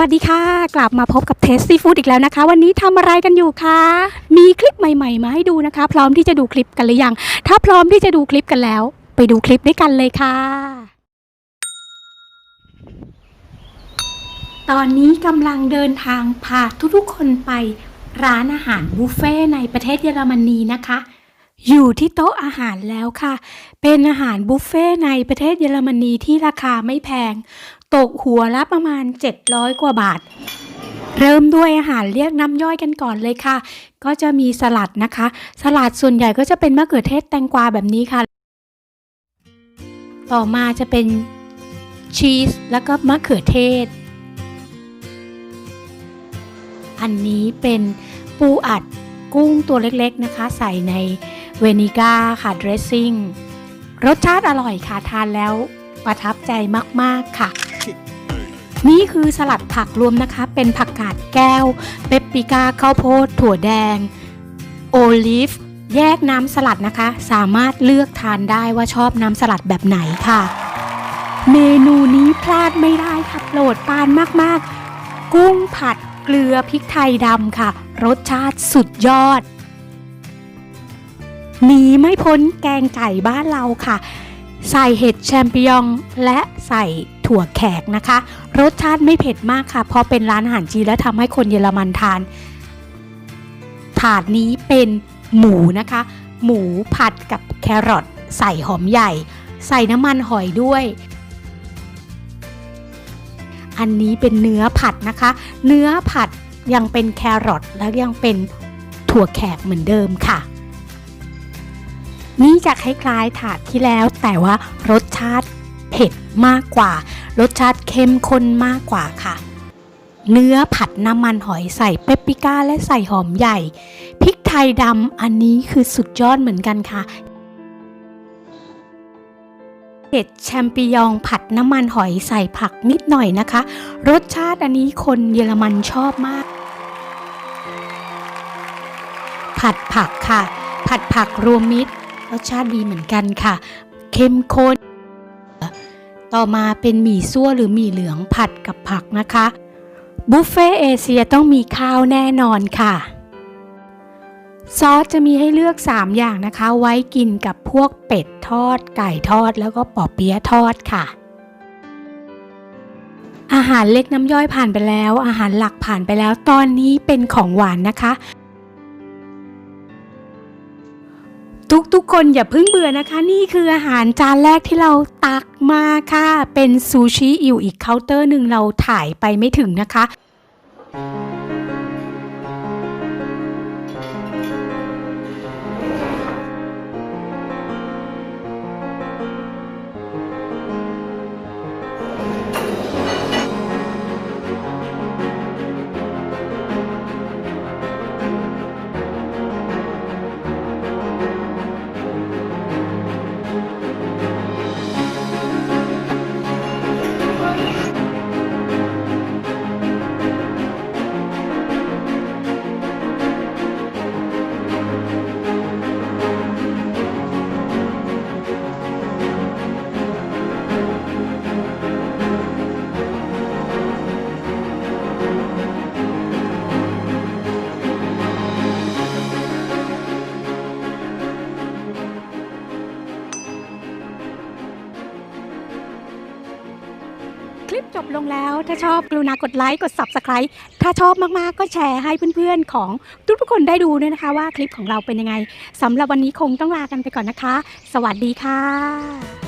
วัสดีค่ะ กลับมาพบกับเทสซีฟู้ดอีกแล้วนะคะ วันนี้ทำอะไรกันอยู่คะมีคลิปใหม่ๆมาให้ดูนะคะ พร้อมที่จะดูคลิปกันหรือยัง ถ้าพร้อมที่จะดูคลิปกันแล้ว ไปดูคลิปด้วยกันเลยค่ะ ตอนนี้กำลังเดินทางพาทุกๆคนไปร้านอาหารบุฟเฟ่ในประเทศเยอรมนีนะคะ อยู่ที่โต๊ะอาหารแล้วค่ะ เป็นอาหารบุฟเฟ่ต์ในประเทศเยอรมนีที่ราคาไม่แพง ตกหัวละประมาณ 700 กว่าบาท เริ่มด้วยอาหารเรียกน้ำย่อยกันก่อนเลยค่ะ ก็จะมีสลัดนะคะ สลัดส่วนใหญ่ก็จะเป็นมะเขือเทศแตงกวาแบบนี้ค่ะ ต่อมาจะเป็นชีสแล้วก็มะเขือเทศ อันนี้เป็นปูอัดกุ้งตัวเล็กๆนะคะ ใส่ใน เวนิก้าค่ะเดรสซิ่งรสชาติอร่อยค่ะทานแล้วประทับใจมาก ๆ ค่ะ นี่คือสลัดผักรวมนะคะ เป็นผักกาดแก้วเปปปริก้าข้าวโพด ถั่วแดง โอลิฟ แยกน้ำสลัดนะคะ สามารถเลือกทานได้ว่าชอบน้ำสลัดแบบไหนค่ะ เมนูนี้พลาดไม่ได้ค่ะโปรดปานมาก ๆ กุ้งผัดเกลือพริกไทยดำค่ะ รสชาติสุดยอด หนีไม่พ้นแกงไก่บ้านเราค่ะ ใส่เห็ดแชมปิญองและใส่ถั่วแขกนะคะ รสชาติไม่เผ็ดมากค่ะ เพราะเป็นร้านอาหารจีนและทำให้คนเยอรมันทาน ถาดนี้เป็นหมูนะคะ หมูผัดกับแครอทใส่หอมใหญ่ ใส่น้ำมันหอยด้วยอันนี้เป็นเนื้อผัดนะคะ เนื้อผัดยังเป็นแครอทแล้วยังเป็นถั่วแขกเหมือนเดิมค่ะ นี่จะคล้ายๆถาดที่แล้ว แต่ว่ารสชาติเผ็ดมากกว่า รสชาติเข้มข้นมากกว่าค่ะ เนื้อผัดน้ำมันหอยใส่เปปปริก้าและใส่หอมใหญ่ พริกไทยดำอันนี้คือสุดยอดเหมือนกันค่ะเห็ดแชมปิญองผัดน้ำมันหอยใส่ผักนิดหน่อยนะคะ รสชาติอันนี้คนเยอรมันชอบมาก ผัดผักค่ะ ผัดผักรวมมิตร รสชาติดีเหมือนกันค่ะ เข้มข้น ต่อมาเป็นหมี่ซั่วหรือหมี่เหลืองผัดกับผักนะคะ บุฟเฟ่เอเชียต้องมีข้าวแน่นอนค่ะ ซอสจะมีให้เลือก 3 อย่างนะคะ ไว้กินกับพวกเป็ดทอด ไก่ทอด แล้วก็ปอเปี๊ยะทอดค่ะอาหารเล็กน้ำย่อยผ่านไปแล้ว อาหารหลักผ่านไปแล้ว ตอนนี้เป็นของหวานนะคะ ทุกๆ คนอย่าเพิ่งเบื่อนะคะ นี่คืออาหารจานแรกที่เราตักมาค่ะ เป็นซูชิอยู่อีกเคาน์เตอร์หนึ่งเราถ่ายไปไม่ถึงนะคะ คลิปจบลงแล้ว ถ้าชอบกรุณากดไลค์กด Subscribe ถ้าชอบมากๆ ก็แชร์ให้เพื่อนๆ ของทุกๆคนได้ดูด้วยนะคะว่าคลิปของเราเป็นยังไงสำหรับวันนี้คงต้องลากันไปก่อนนะคะ สวัสดีค่ะ